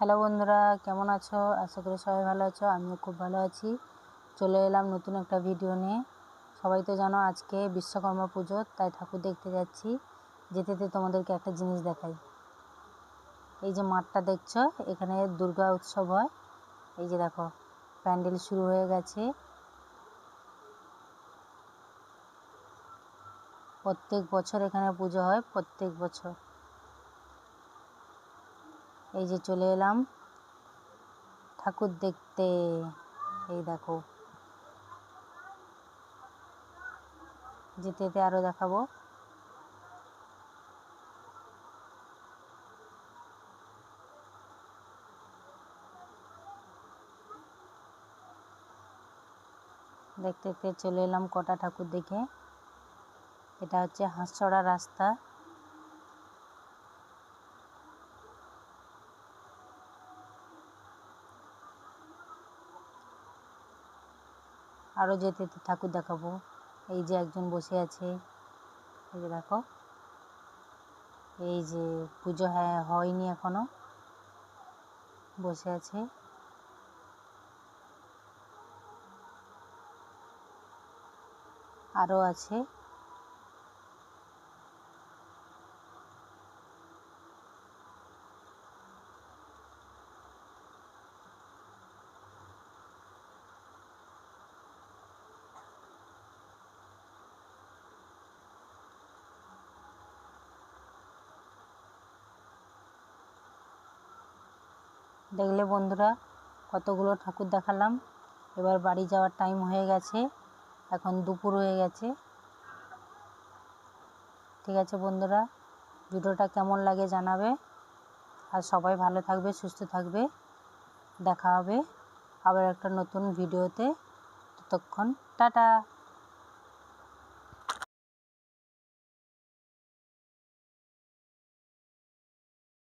Hello বন্ধুরা, কেমন আছো? আশা করি সবাই ভালো আছো, আমিও খুব ভালো আছি। চলে এলাম নতুন একটা ভিডিও নিয়ে। সবাই তো জানো আজকে বিশ্বকর্মা পুজো, তাই ঠাকুর দেখতে যাচ্ছি। যেতে যেতে তোমাদেরকে একটা জিনিস দেখাই। এই যে মাঠটা দেখছ, এখানে দুর্গা উৎসব হয়। এই যে দেখো, প্যান্ডেল শুরু হয়ে গেছে। প্রত্যেক বছর এখানে পুজো হয়, প্রত্যেক বছর। এই যে চলে এলাম। ঠাকুর দেখতে। এই দেখো। যেতে যেতে আরও দেখাবো। দেখতে দেখতে চলে এলাম কটা ঠাকুর দেখে। এটা হচ্ছে হাঁসছড়া রাস্তা। আরও যেতে ঠাকুর দেখাবো। এই যে একজন বসে আছে। এই যে দেখো। এই যে পুজো হ্যাঁ হয়নি এখনও। বসে আছে। আরও আছে। দেখলে বন্ধুরা, কতগুলো ঠাকুর দেখালাম। এবার বাড়ি যাওয়ার টাইম হয়ে গেছে। এখন দুপুর হয়ে গেছে। ঠিক আছে বন্ধুরা, ভিডিওটা কেমন লাগে জানাবে। আর সবাই ভালো থাকবে, সুস্থ থাকবে। দেখা হবে আবার একটা নতুন ভিডিওতে। ততক্ষণ, টাটা।